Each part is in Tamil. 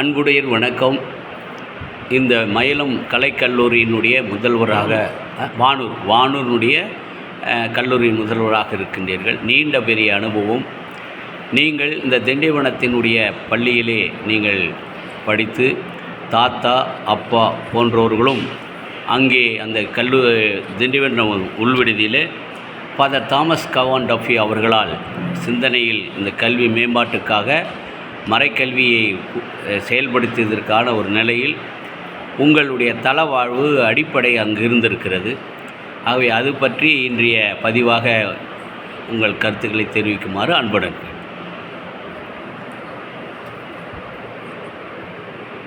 அன்புடையர் வணக்கம். இந்த மயிலம் கலைக்கல்லூரியினுடைய முதல்வராக வானூர் வானூரினுடைய கல்லூரியின் கல்லூரி முதல்வராக இருக்கின்றீர்கள். நீண்ட பெரிய அனுபவம். நீங்கள் இந்த திண்டிவனத்தினுடைய பள்ளியிலே நீங்கள் படித்து தாத்தா அப்பா போன்றவர்களும் அங்கே அந்த கல்லு திண்டிவனம் உள்விடுதியிலே ஃபாதர் தாமஸ் கவான் டஃபி அவர்களால் சிந்தனையில் இந்த கல்வி மேம்பாட்டுக்காக மறைக்கல்வியை செயல்படுத்தியதற்கான ஒரு நிலையில் உங்களுடைய தளவாழ்வு அடிப்படை அங்கு இருந்திருக்கிறது. ஆகவே அது பற்றி இன்றைய பதிவாக உங்கள் கருத்துக்களை தெரிவிக்குமாறு அன்புடன்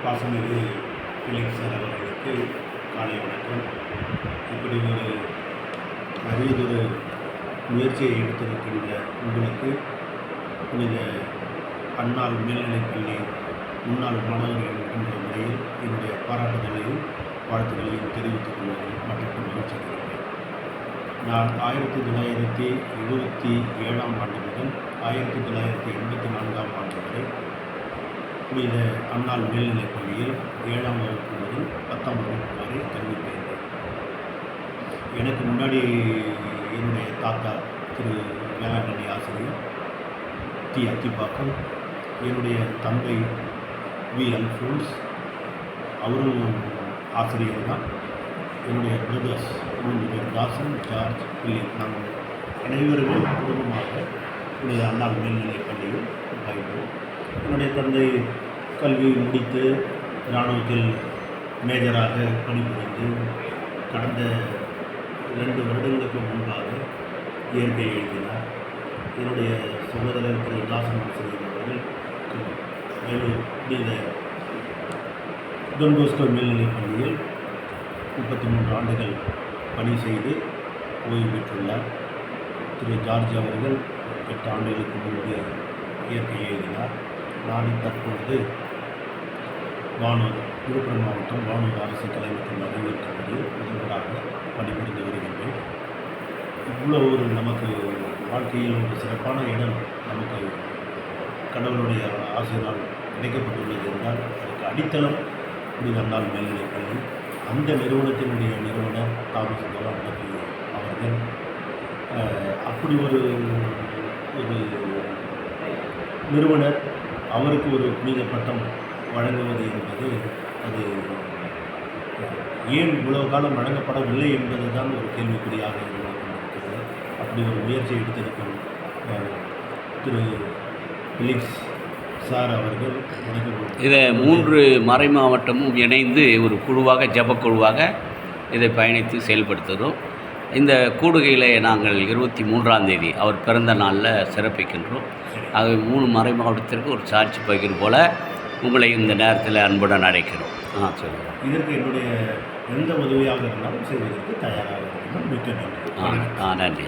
பாசமிகு சார் அவர்களுக்கு காலை வணக்கம். இப்படி ஒரு அரியதொரு முயற்சியை எடுத்திருக்கின்ற உங்களுக்கு புனித அன்னாள் மேல்நிலைப்பள்ளி முன்னாள் மாணவர்கள் என்ற முறையில் என்னுடைய பாராட்டுதலையும் வாழ்த்துக்களையும் தெரிவித்துக் கொள்வதில் மற்றும் மகிழ்ச்சி நான் ஆயிரத்தி தொள்ளாயிரத்தி எழுபத்தி ஏழாம் ஆண்டு முதல் ஆயிரத்தி தொள்ளாயிரத்தி எண்பத்தி நான்காம் ஆண்டு வரை புனித அண்ணால் மேல்நிலைப் பள்ளியில் ஏழாம் வகுப்பு முதல் பத்தாம் வகுப்பு வரை கல்வி பெயர்ந்தேன் எனக்கு முன்னாடி என்னுடைய தாத்தா திரு வேளாங்கண்ணி ஆசிரியர் டி அத்திப்பாக்கம் என்னுடைய தந்தை வி அல்ஃபோன்ஸ் அவரும் ஆசிரியர் தான். என்னுடைய பிரதர்ஸ் மூன்று பேர் தாசன் ஜார்ஜ் பிலிப் நாங்கள் அனைவருமே குடும்பமாக என்னுடைய அண்ணா மேல்நிலைப் பள்ளியில் பயின்றோம் என்னுடைய தந்தை கல்வி முடித்து இராணுவத்தில் மேஜராக பணிபுரிந்து கடந்த ரெண்டு வருடங்களுக்கு முன்பாக இயற்கை எழுதினார். என்னுடைய சகோதரர் திரு தாசன் ஆசிரியர் அவர்கள் இந்த புனித மேல்நிலைப் பள்ளியில் முப்பத்தி மூன்று ஆண்டுகள் பணி செய்து ஓய்வு பெற்றுள்ளார். திரு. ஜார்ஜ் அவர்கள் எட்டு ஆண்டுகளுக்கு முன்பு இயற்கை எழுதினார். நான் தற்பொழுது வானூர் விழுப்புரம் மாவட்டம் வானூர் அரசு கலைஞர் அறிவியல் கல்லூரியில் முதல்வராக பணிபுரிந்து வருகின்றேன். இவ்வளோ ஒரு நமக்கு வாழ்க்கையில் ஒரு சிறப்பான இடம் நமக்கு கடவுளுடைய ஆசையினால் இணைக்கப்பட்டுள்ளது என்றால் அதுக்கு அடித்தளம் புனிதந்தாள் மேல்நிலைப் பள்ளி அந்த நிறுவனத்தினுடைய நிறுவனர் தாமஸ் கலாம் அவர்கள் அப்படி ஒரு ஒரு நிறுவனர் அவருக்கு ஒரு புனித பட்டம் வழங்குவது என்பது அது ஏன் இவ்வளவு காலம் வழங்கப்படவில்லை என்பது தான் ஒரு கேள்விக்குறியாக இருக்கிறது அப்படி ஒரு முயற்சி எடுத்திருக்கும் திரு பிலிப்ஸ் சார் அவர்கள் இதை மூன்று மறை மாவட்டமும் இணைந்து ஒரு குழுவாக ஜபக்குழுவாக இதை பயணித்து செயல்படுத்துகிறோம். இந்த கூடுகையில் நாங்கள் இருபத்தி மூன்றாம் தேதி அவர் பிறந்த நாளில் சிறப்பிக்கின்றோம். ஆகவே மூணு மறை மாவட்டத்திற்கு ஒரு சாட்சி பகிர் போல உங்களை இந்த நேரத்தில் அன்புடன் அழைக்கிறோம். ஆ சொல்லுங்கள் இதற்கு என்னுடைய எந்த உதவியாக இருந்தாலும் செய்வதற்கு தயாராக ஆ நன்றி.